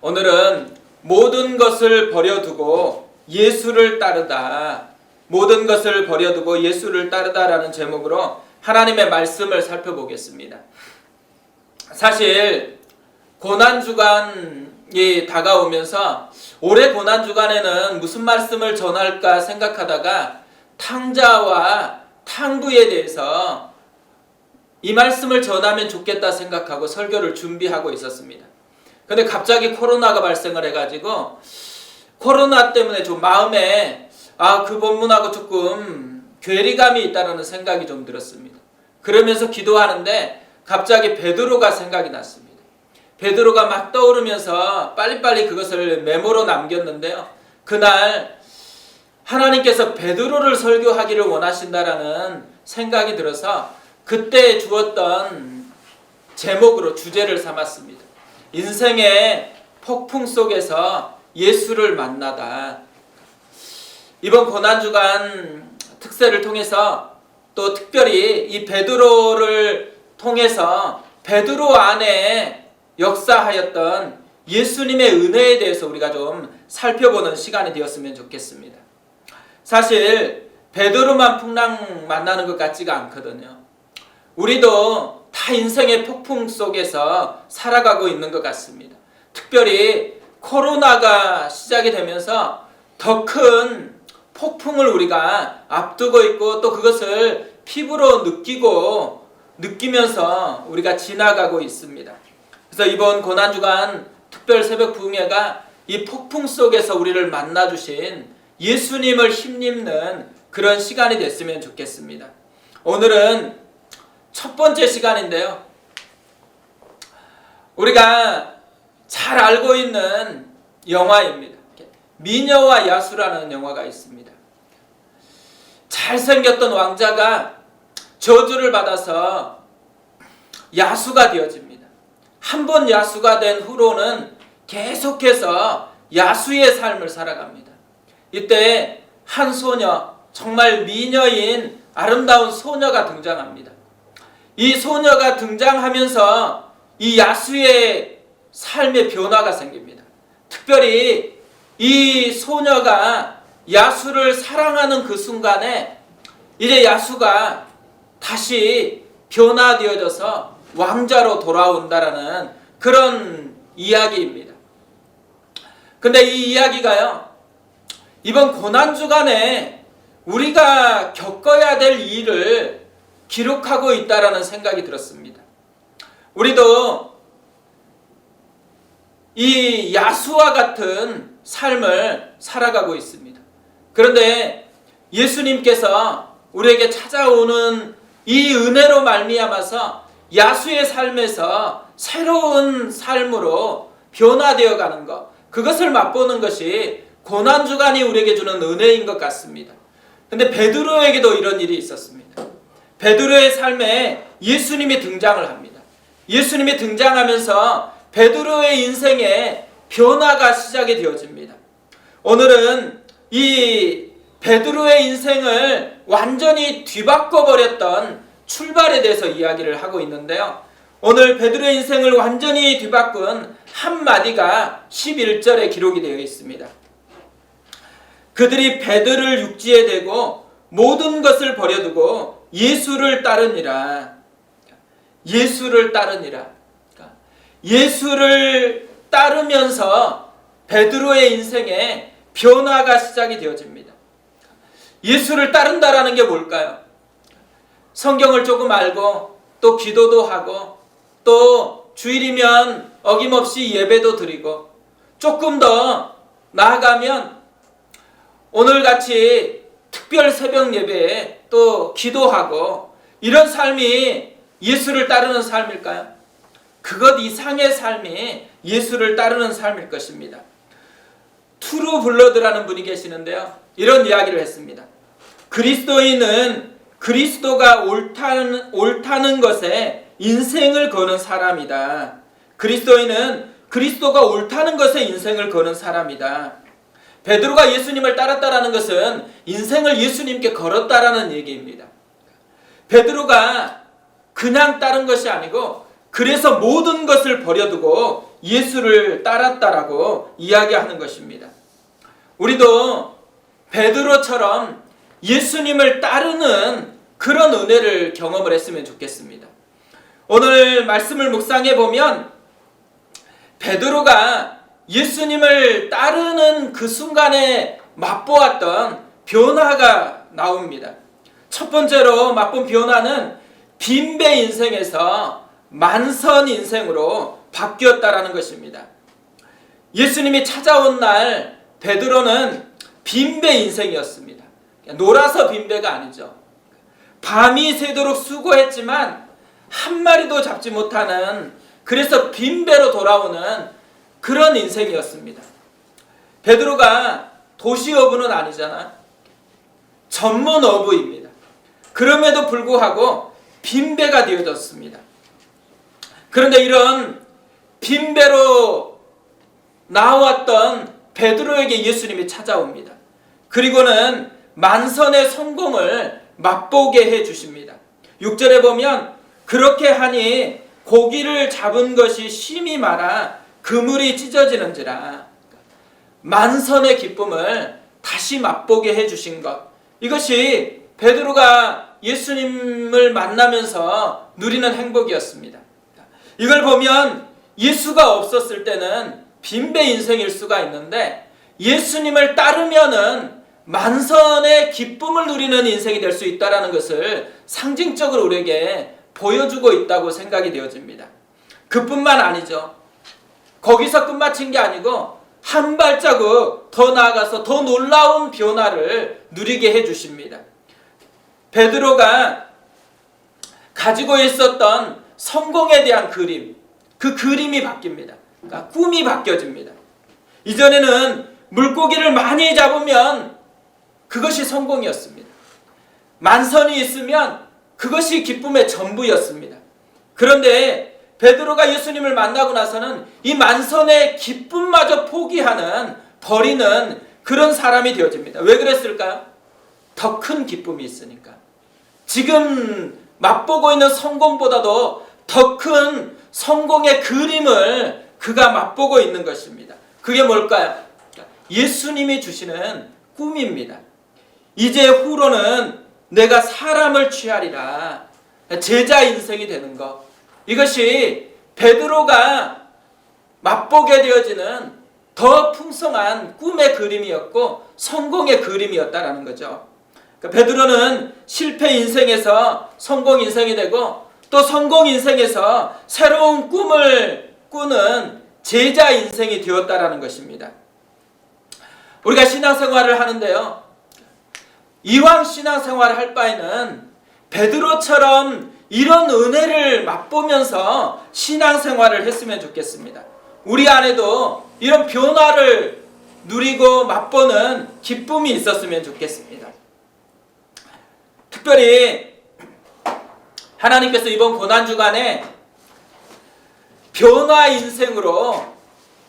오늘은 모든 것을 버려두고 예수를 따르다. 모든 것을 버려두고 예수를 따르다라는 제목으로 하나님의 말씀을 살펴보겠습니다. 사실 고난 주간이 다가오면서 올해 고난 주간에는 무슨 말씀을 전할까 생각하다가 탕자와 탕부에 대해서 이 말씀을 전하면 좋겠다 생각하고 설교를 준비하고 있었습니다. 근데 갑자기 코로나가 발생을 해가지고 코로나 때문에 좀 마음에 아 그 본문하고 조금 괴리감이 있다는 생각이 좀 들었습니다. 그러면서 기도하는데 갑자기 베드로가 생각이 났습니다. 베드로가 막 떠오르면서 빨리빨리 그것을 메모로 남겼는데요. 그날 하나님께서 베드로를 설교하기를 원하신다라는 생각이 들어서 그때 주었던 제목으로 주제를 삼았습니다. 인생의 폭풍 속에서 예수를 만나다. 이번 고난주간 특세를 통해서 또 특별히 이 베드로를 통해서 베드로 안에 역사하였던 예수님의 은혜에 대해서 우리가 좀 살펴보는 시간이 되었으면 좋겠습니다. 사실 베드로만 풍랑 만나는 것 같지가 않거든요. 우리도 다 인생의 폭풍 속에서 살아가고 있는 것 같습니다. 특별히 코로나가 시작이 되면서 더 큰 폭풍을 우리가 앞두고 있고 또 그것을 피부로 느끼고 느끼면서 우리가 지나가고 있습니다. 그래서 이번 고난주간 특별 새벽 부흥회가 이 폭풍 속에서 우리를 만나주신 예수님을 힘입는 그런 시간이 됐으면 좋겠습니다. 오늘은 첫 번째 시간인데요. 우리가 잘 알고 있는 영화입니다. 미녀와 야수라는 영화가 있습니다. 잘생겼던 왕자가 저주를 받아서 야수가 되어집니다. 한 번 야수가 된 후로는 계속해서 야수의 삶을 살아갑니다. 이때 한 소녀, 정말 미녀인 아름다운 소녀가 등장합니다. 이 소녀가 등장하면서 이 야수의 삶의 변화가 생깁니다. 특별히 이 소녀가 야수를 사랑하는 그 순간에 이제 야수가 다시 변화되어져서 왕자로 돌아온다라는 그런 이야기입니다. 근데 이 이야기가요, 이번 고난주간에 우리가 겪어야 될 일을 기록하고 있다라는 생각이 들었습니다. 우리도 이 야수와 같은 삶을 살아가고 있습니다. 그런데 예수님께서 우리에게 찾아오는 이 은혜로 말미암아서 야수의 삶에서 새로운 삶으로 변화되어 가는 것, 그것을 맛보는 것이 고난 주간이 우리에게 주는 은혜인 것 같습니다. 근데 베드로에게도 이런 일이 있었습니다. 베드로의 삶에 예수님이 등장을 합니다. 예수님이 등장하면서 베드로의 인생에 변화가 시작이 되어집니다. 오늘은 이 베드로의 인생을 완전히 뒤바꿔 버렸던 출발에 대해서 이야기를 하고 있는데요. 오늘 베드로의 인생을 완전히 뒤바꾼 한 마디가 11절에 기록이 되어 있습니다. 그들이 베드를 육지에 대고 모든 것을 버려두고 예수를 따르니라. 예수를 따르니라. 예수를 따르면서 베드로의 인생에 변화가 시작이 되어집니다. 예수를 따른다라는 게 뭘까요? 성경을 조금 알고 또 기도도 하고 또 주일이면 어김없이 예배도 드리고 조금 더 나아가면 오늘 같이 특별 새벽 예배에 또 기도하고 이런 삶이 예수를 따르는 삶일까요? 그것 이상의 삶이 예수를 따르는 삶일 것입니다. 투루 블러드라는 분이 계시는데요. 이런 이야기를 했습니다. 그리스도인은 그리스도가 옳다는, 옳다는 것에 인생을 거는 사람이다. 그리스도인은 그리스도가 옳다는 것에 인생을 거는 사람이다. 베드로가 예수님을 따랐다라는 것은 인생을 예수님께 걸었다라는 얘기입니다. 베드로가 그냥 따른 것이 아니고 그래서 모든 것을 버려두고 예수를 따랐다라고 이야기하는 것입니다. 우리도 베드로처럼 예수님을 따르는 그런 은혜를 경험을 했으면 좋겠습니다. 오늘 말씀을 묵상해 보면 베드로가 예수님을 따르는 그 순간에 맛보았던 변화가 나옵니다. 첫 번째로 맛본 변화는 빈배 인생에서 만선 인생으로 바뀌었다라는 것입니다. 예수님이 찾아온 날 베드로는 빈배 인생이었습니다. 놀아서 빈배가 아니죠. 밤이 새도록 수고했지만 한 마리도 잡지 못하는 그래서 빈배로 돌아오는 그런 인생이었습니다. 베드로가 도시 어부는 아니잖아. 전문 어부입니다. 그럼에도 불구하고 빈배가 되어졌습니다. 그런데 이런 빈배로 나왔던 베드로에게 예수님이 찾아옵니다. 그리고는 만선의 성공을 맛보게 해 주십니다. 6절에 보면 그렇게 하니 고기를 잡은 것이 심이 많아 그물이 찢어지는지라 만선의 기쁨을 다시 맛보게 해 주신 것 이것이 베드로가 예수님을 만나면서 누리는 행복이었습니다. 이걸 보면 예수가 없었을 때는 빈배 인생일 수가 있는데 예수님을 따르면은 만선의 기쁨을 누리는 인생이 될 수 있다라는 것을 상징적으로 우리에게 보여주고 있다고 생각이 되어집니다. 그뿐만 아니죠. 거기서 끝마친 게 아니고 한 발자국 더 나아가서 더 놀라운 변화를 누리게 해 주십니다. 베드로가 가지고 있었던 성공에 대한 그림, 그 그림이 바뀝니다. 그러니까 꿈이 바뀌어집니다. 이전에는 물고기를 많이 잡으면 그것이 성공이었습니다. 만선이 있으면 그것이 기쁨의 전부였습니다. 그런데 베드로가 예수님을 만나고 나서는 이 만선의 기쁨마저 포기하는 버리는 그런 사람이 되어집니다. 왜 그랬을까요? 더 큰 기쁨이 있으니까. 지금 맛보고 있는 성공보다도 더 큰 성공의 그림을 그가 맛보고 있는 것입니다. 그게 뭘까요? 예수님이 주시는 꿈입니다. 이제 후로는 내가 사람을 취하리라. 제자 인생이 되는 것. 이것이 베드로가 맛보게 되어지는 더 풍성한 꿈의 그림이었고 성공의 그림이었다라는 거죠. 그러니까 베드로는 실패 인생에서 성공 인생이 되고 또 성공 인생에서 새로운 꿈을 꾸는 제자 인생이 되었다라는 것입니다. 우리가 신앙생활을 하는데요. 이왕 신앙생활을 할 바에는 베드로처럼 이런 은혜를 맛보면서 신앙생활을 했으면 좋겠습니다. 우리 안에도 이런 변화를 누리고 맛보는 기쁨이 있었으면 좋겠습니다. 특별히 하나님께서 이번 고난 주간에 변화 인생으로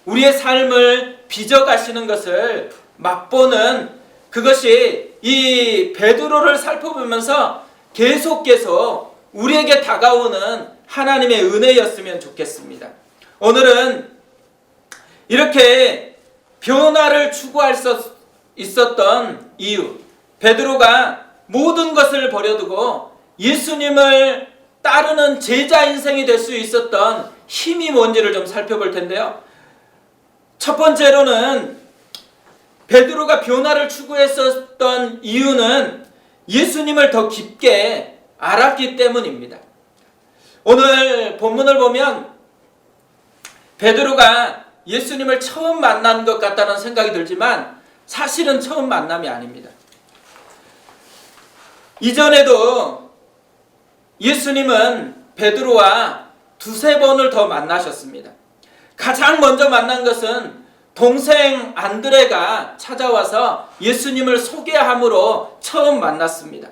우리의 삶을 빚어 가시는 것을 맛보는 그것이 이 베드로를 살펴보면서 계속 계속 우리에게 다가오는 하나님의 은혜였으면 좋겠습니다. 오늘은 이렇게 변화를 추구할 수 있었던 이유, 베드로가 모든 것을 버려두고 예수님을 따르는 제자 인생이 될 수 있었던 힘이 뭔지를 좀 살펴볼 텐데요. 첫 번째로는 베드로가 변화를 추구했었던 이유는 예수님을 더 깊게 알았기 때문입니다. 오늘 본문을 보면 베드로가 예수님을 처음 만난 것 같다는 생각이 들지만 사실은 처음 만남이 아닙니다. 이전에도 예수님은 베드로와 두세 번을 더 만나셨습니다. 가장 먼저 만난 것은 동생 안드레가 찾아와서 예수님을 소개함으로 처음 만났습니다.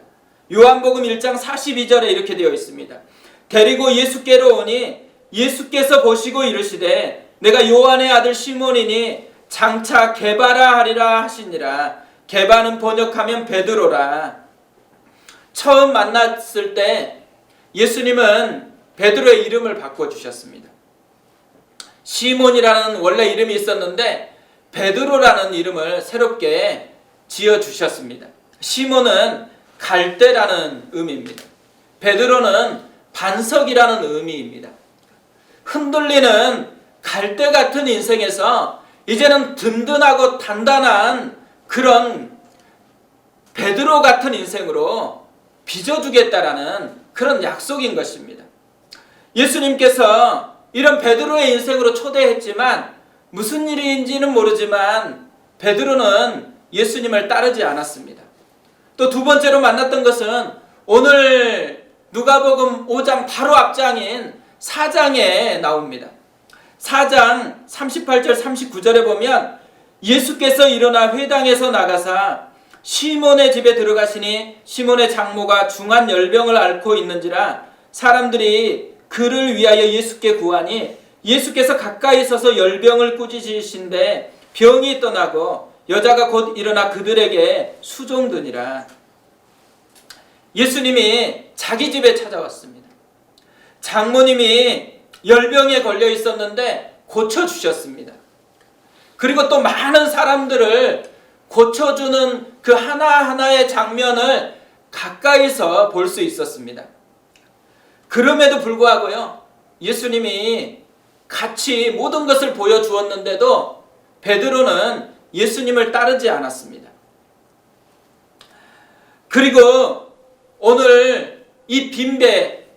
요한복음 1장 42절에 이렇게 되어 있습니다. 데리고 예수께로 오니 예수께서 보시고 이르시되 내가 요한의 아들 시몬이니 장차 개바라 하리라 하시니라. 개바는 번역하면 베드로라. 처음 만났을 때 예수님은 베드로의 이름을 바꿔 주셨습니다. 시몬이라는 원래 이름이 있었는데 베드로라는 이름을 새롭게 지어 주셨습니다. 시몬은 갈대라는 의미입니다. 베드로는 반석이라는 의미입니다. 흔들리는 갈대 같은 인생에서 이제는 든든하고 단단한 그런 베드로 같은 인생으로 빚어주겠다라는 그런 약속인 것입니다. 예수님께서 이런 베드로의 인생으로 초대했지만 무슨 일인지는 모르지만 베드로는 예수님을 따르지 않았습니다. 또 두 번째로 만났던 것은 오늘 누가복음 5장 바로 앞장인 4장에 나옵니다. 4장 38절 39절에 보면 예수께서 일어나 회당에서 나가사 시몬의 집에 들어가시니 시몬의 장모가 중한 열병을 앓고 있는지라 사람들이 그를 위하여 예수께 구하니 예수께서 가까이 서서 열병을 꾸짖으신데 병이 떠나고 여자가 곧 일어나 그들에게 수종드니라. 예수님이 자기 집에 찾아왔습니다. 장모님이 열병에 걸려 있었는데 고쳐 주셨습니다. 그리고 또 많은 사람들을 고쳐주는 그 하나하나의 장면을 가까이서 볼 수 있었습니다. 그럼에도 불구하고요, 예수님이 같이 모든 것을 보여주었는데도 베드로는 예수님을 따르지 않았습니다. 그리고 오늘 이 빈배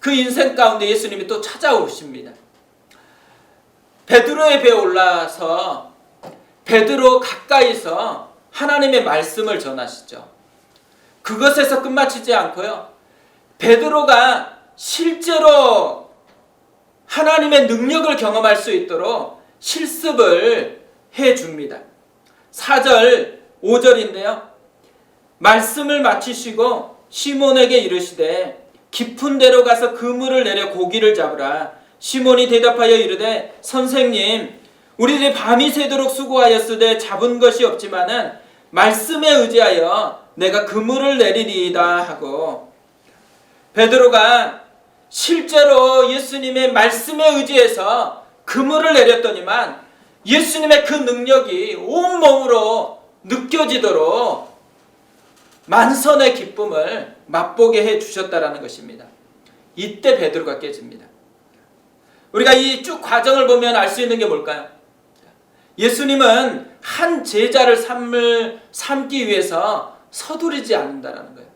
그 인생 가운데 예수님이 또 찾아오십니다. 베드로의 배에 올라서 베드로 가까이서 하나님의 말씀을 전하시죠. 그것에서 끝마치지 않고요. 베드로가 실제로 하나님의 능력을 경험할 수 있도록 실습을 해 줍니다. 4절, 5절인데요. 말씀을 마치시고 시몬에게 이르시되 깊은 데로 가서 그물을 내려 고기를 잡으라. 시몬이 대답하여 이르되 선생님 우리들이 밤이 새도록 수고하였으되 잡은 것이 없지만은 말씀에 의지하여 내가 그물을 내리리이다 하고 베드로가 실제로 예수님의 말씀에 의지해서 그물을 내렸더니만 예수님의 그 능력이 온몸으로 느껴지도록 만선의 기쁨을 맛보게 해 주셨다라는 것입니다. 이때 베드로가 깨집니다. 우리가 이 쭉 과정을 보면 알 수 있는 게 뭘까요? 예수님은 한 제자를 삼을 삼기 위해서 서두르지 않는다라는 거예요.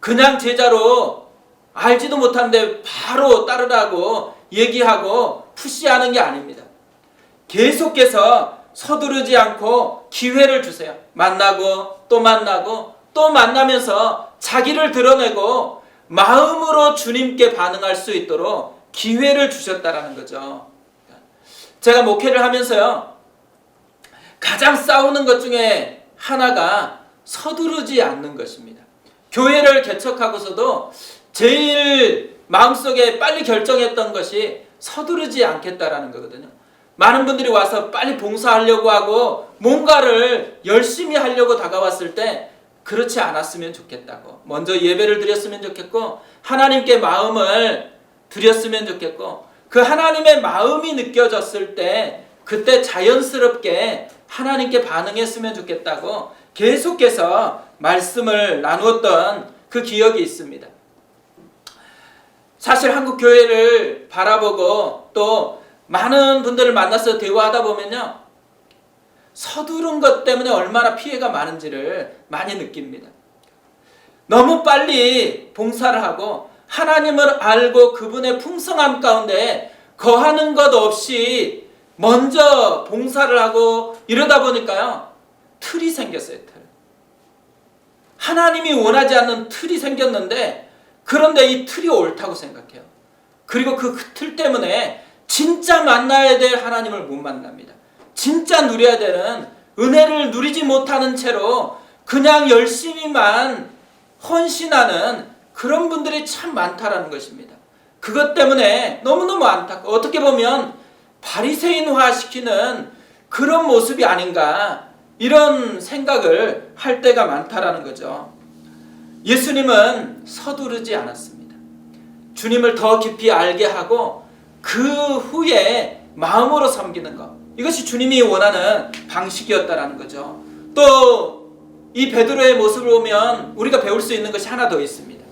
그냥 제자로 알지도 못한데 바로 따르라고 얘기하고 푸시하는 게 아닙니다. 계속해서 서두르지 않고 기회를 주세요. 만나고 또 만나고 또 만나면서 자기를 드러내고 마음으로 주님께 반응할 수 있도록 기회를 주셨다라는 거죠. 제가 목회를 하면서요. 가장 싸우는 것 중에 하나가 서두르지 않는 것입니다. 교회를 개척하고서도 제일 마음속에 빨리 결정했던 것이 서두르지 않겠다라는 거거든요. 많은 분들이 와서 빨리 봉사하려고 하고 뭔가를 열심히 하려고 다가왔을 때 그렇지 않았으면 좋겠다고. 먼저 예배를 드렸으면 좋겠고 하나님께 마음을 드렸으면 좋겠고 그 하나님의 마음이 느껴졌을 때 그때 자연스럽게 하나님께 반응했으면 좋겠다고 계속해서 말씀을 나누었던 그 기억이 있습니다. 사실 한국 교회를 바라보고 또 많은 분들을 만나서 대화하다 보면요. 서두른 것 때문에 얼마나 피해가 많은지를 많이 느낍니다. 너무 빨리 봉사를 하고 하나님을 알고 그분의 풍성함 가운데 거하는 것 없이 먼저 봉사를 하고 이러다 보니까요. 틀이 생겼어요, 틀. 하나님이 원하지 않는 틀이 생겼는데 그런데 이 틀이 옳다고 생각해요. 그리고 그 틀 때문에 진짜 만나야 될 하나님을 못 만납니다. 진짜 누려야 되는 은혜를 누리지 못하는 채로 그냥 열심히만 헌신하는 그런 분들이 참 많다라는 것입니다. 그것 때문에 너무너무 안타까 어떻게 보면 바리새인화 시키는 그런 모습이 아닌가 이런 생각을 할 때가 많다라는 거죠. 예수님은 서두르지 않았습니다. 주님을 더 깊이 알게 하고 그 후에 마음으로 섬기는 것. 이것이 주님이 원하는 방식이었다라는 거죠. 또 이 베드로의 모습을 보면 우리가 배울 수 있는 것이 하나 더 있습니다.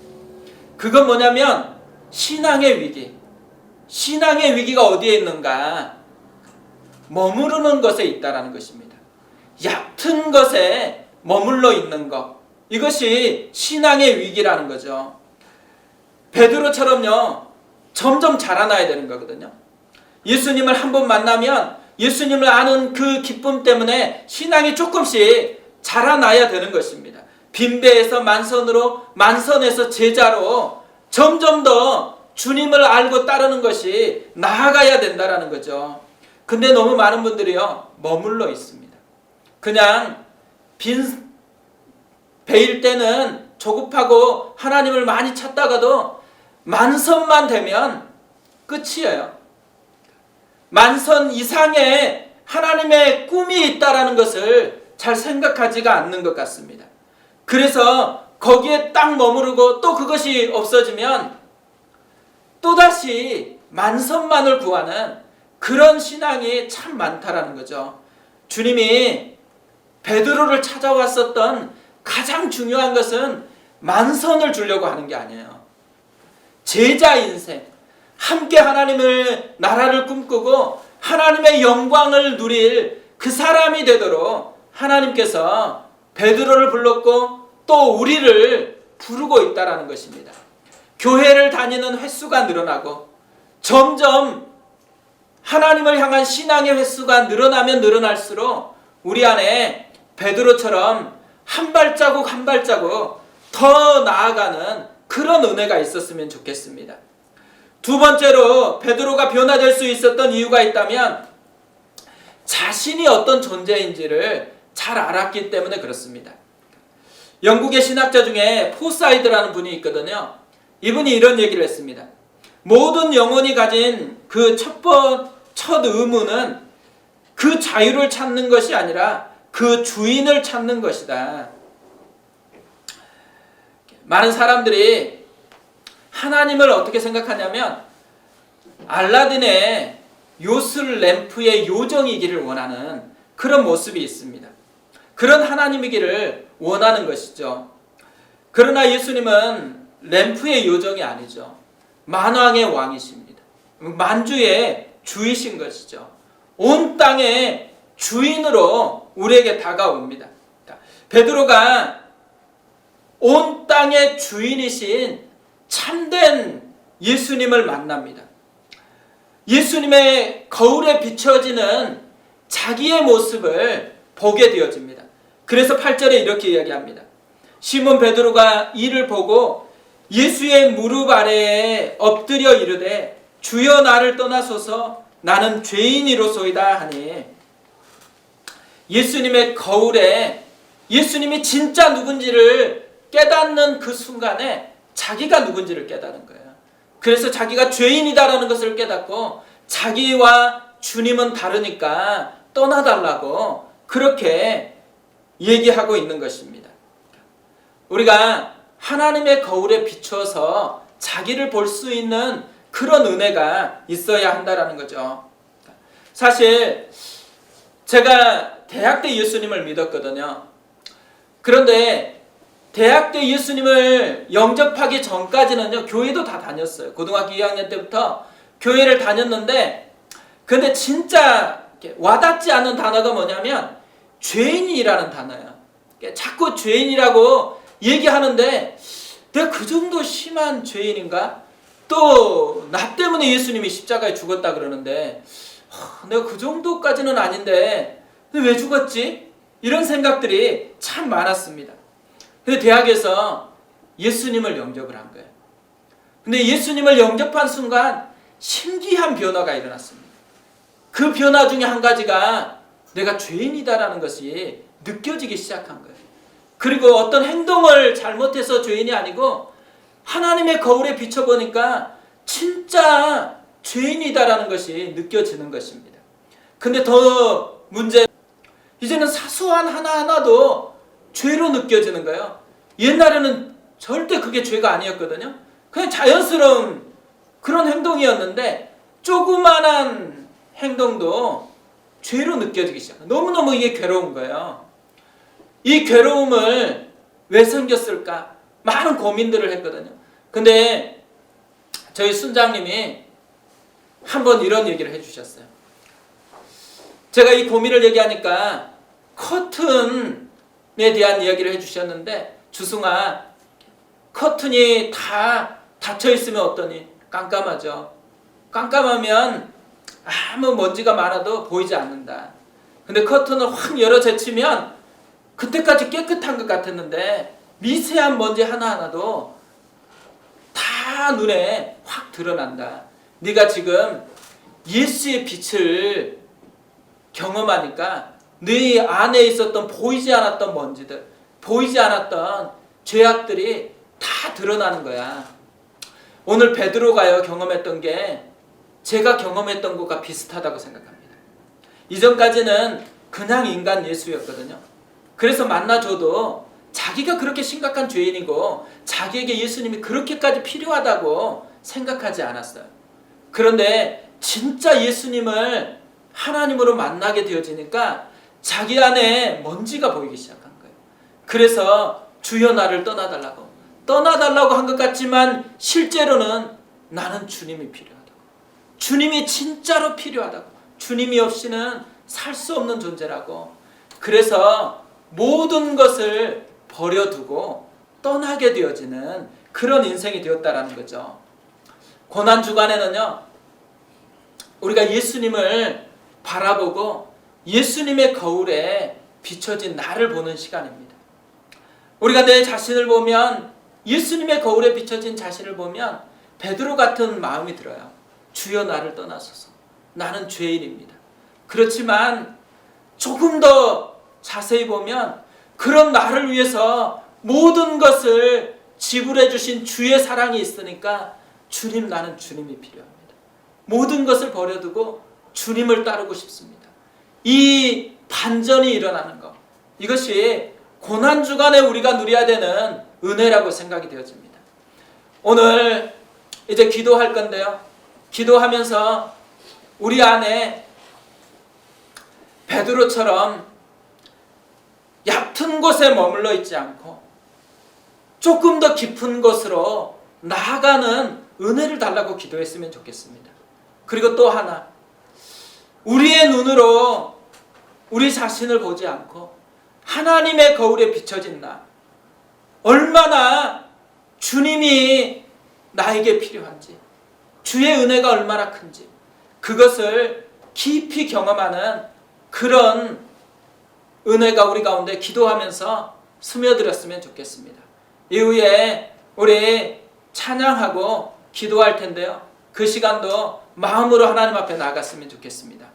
그건 뭐냐면 신앙의 위기. 신앙의 위기가 어디에 있는가? 머무르는 것에 있다라는 것입니다. 얕은 것에 머물러 있는 것. 이것이 신앙의 위기라는 거죠. 베드로처럼요. 점점 자라나야 되는 거거든요. 예수님을 한 번 만나면 예수님을 아는 그 기쁨 때문에 신앙이 조금씩 자라나야 되는 것입니다. 빈배에서 만선으로 만선에서 제자로 점점 더 주님을 알고 따르는 것이 나아가야 된다라는 거죠. 근데 너무 많은 분들이요 머물러 있습니다. 그냥 빈 배일 때는 조급하고 하나님을 많이 찾다가도 만선만 되면 끝이에요. 만선 이상의 하나님의 꿈이 있다라는 것을 잘 생각하지가 않는 것 같습니다. 그래서 거기에 딱 머무르고 또 그것이 없어지면 또다시 만선만을 구하는 그런 신앙이 참 많다라는 거죠. 주님이 베드로를 찾아왔었던 가장 중요한 것은 만선을 주려고 하는 게 아니에요. 제자 인 생, 함께 하나님을 나라를 꿈꾸고 하나님의 영광을 누릴 그 사람이 되도록 하나님께서 베드로를 불렀고 또 우리를 부르고 있다라는 것입니다. 교회를 다니는 횟수가 늘어나고 점점 하나님을 향한 신앙의 횟수가 늘어나면 늘어날수록 우리 안에 베드로처럼 한 발자국 한 발자국 더 나아가는 그런 은혜가 있었으면 좋겠습니다. 두 번째로 베드로가 변화될 수 있었던 이유가 있다면 자신이 어떤 존재인지를 잘 알았기 때문에 그렇습니다. 영국의 신학자 중에 포사이드라는 분이 있거든요. 이분이 이런 얘기를 했습니다. 모든 영혼이 가진 그 첫 번, 첫 의무는 그 자유를 찾는 것이 아니라 그 주인을 찾는 것이다. 많은 사람들이 하나님을 어떻게 생각하냐면 알라딘의 요술 램프의 요정이기를 원하는 그런 모습이 있습니다. 그런 하나님이기를 원하는 것이죠. 그러나 예수님은 램프의 요정이 아니죠. 만왕의 왕이십니다. 만주의 주이신 것이죠. 온 땅의 주인으로 우리에게 다가옵니다. 베드로가 온 땅의 주인이신 참된 예수님을 만납니다. 예수님의 거울에 비춰지는 자기의 모습을 보게 되어집니다. 그래서 8절에 이렇게 이야기합니다. 시몬 베드로가 이를 보고 예수의 무릎 아래에 엎드려 이르되 주여 나를 떠나소서 나는 죄인이로소이다 하니 예수님의 거울에 예수님이 진짜 누군지를 깨닫는 그 순간에 자기가 누군지를 깨닫는 거예요. 그래서 자기가 죄인이다라는 것을 깨닫고 자기와 주님은 다르니까 떠나달라고 그렇게 얘기하고 있는 것입니다. 우리가 하나님의 거울에 비춰서 자기를 볼 수 있는 그런 은혜가 있어야 한다라는 거죠. 사실 제가 대학 때 예수님을 믿었거든요. 그런데 대학 때 예수님을 영접하기 전까지는요, 교회도 다 다녔어요. 고등학교 2학년 때부터 교회를 다녔는데, 근데 진짜 와닿지 않는 단어가 뭐냐면, 죄인이라는 단어야. 자꾸 죄인이라고 얘기하는데, 내가 그 정도 심한 죄인인가? 또, 나 때문에 예수님이 십자가에 죽었다 그러는데, 내가 그 정도까지는 아닌데, 왜 죽었지? 이런 생각들이 참 많았습니다. 근데 대학에서 예수님을 영접을 한 거예요. 근데 예수님을 영접한 순간 신기한 변화가 일어났습니다. 그 변화 중에 한 가지가 내가 죄인이다라는 것이 느껴지기 시작한 거예요. 그리고 어떤 행동을 잘못해서 죄인이 아니고 하나님의 거울에 비춰보니까 진짜 죄인이다라는 것이 느껴지는 것입니다. 근데 더 문제, 이제는 사소한 하나하나도 죄로 느껴지는 거예요. 옛날에는 절대 그게 죄가 아니었거든요. 그냥 자연스러운 그런 행동이었는데 조그만한 행동도 죄로 느껴지기 시작. 너무너무 이게 괴로운 거예요. 이 괴로움을 왜 생겼을까? 많은 고민들을 했거든요. 근데 저희 순장님이 한번 이런 얘기를 해주셨어요. 제가 이 고민을 얘기하니까 커튼에 대한 이야기를 해주셨는데 주승아 커튼이 다 닫혀 있으면 어떠니? 깜깜하죠. 깜깜하면 아무 먼지가 많아도 보이지 않는다. 근데 커튼을 확 열어 제치면 그때까지 깨끗한 것 같았는데 미세한 먼지 하나하나도 다 눈에 확 드러난다. 네가 지금 예수의 빛을 경험하니까 네 안에 있었던 보이지 않았던 먼지들, 보이지 않았던 죄악들이 다 드러나는 거야. 오늘 베드로가요 경험했던 게 제가 경험했던 것과 비슷하다고 생각합니다. 이전까지는 그냥 인간 예수였거든요. 그래서 만나줘도 자기가 그렇게 심각한 죄인이고 자기에게 예수님이 그렇게까지 필요하다고 생각하지 않았어요. 그런데 진짜 예수님을 하나님으로 만나게 되어지니까 자기 안에 먼지가 보이기 시작한 거예요. 그래서 주여 나를 떠나달라고 떠나달라고 한 것 같지만 실제로는 나는 주님이 필요하다고 주님이 진짜로 필요하다고 주님이 없이는 살 수 없는 존재라고 그래서 모든 것을 버려두고 떠나게 되어지는 그런 인생이 되었다라는 거죠. 고난 주간에는요, 우리가 예수님을 바라보고 예수님의 거울에 비춰진 나를 보는 시간입니다. 우리가 내 자신을 보면 예수님의 거울에 비춰진 자신을 보면 베드로 같은 마음이 들어요. 주여 나를 떠나소서. 나는 죄인입니다. 그렇지만 조금 더 자세히 보면 그런 나를 위해서 모든 것을 지불해 주신 주의 사랑이 있으니까 주님 나는 주님이 필요합니다. 모든 것을 버려두고 주님을 따르고 싶습니다. 이 반전이 일어나는 것. 이것이 고난 주간에 우리가 누려야 되는 은혜라고 생각이 되어집니다. 오늘 이제 기도할 건데요. 기도하면서 우리 안에 베드로처럼 얕은 곳에 머물러 있지 않고 조금 더 깊은 곳으로 나아가는 은혜를 달라고 기도했으면 좋겠습니다. 그리고 또 하나, 우리의 눈으로 우리 자신을 보지 않고 하나님의 거울에 비춰진 나, 얼마나 주님이 나에게 필요한지, 주의 은혜가 얼마나 큰지, 그것을 깊이 경험하는 그런 은혜가 우리 가운데 기도하면서 스며들었으면 좋겠습니다. 이후에 우리 찬양하고 기도할 텐데요. 그 시간도 마음으로 하나님 앞에 나갔으면 좋겠습니다.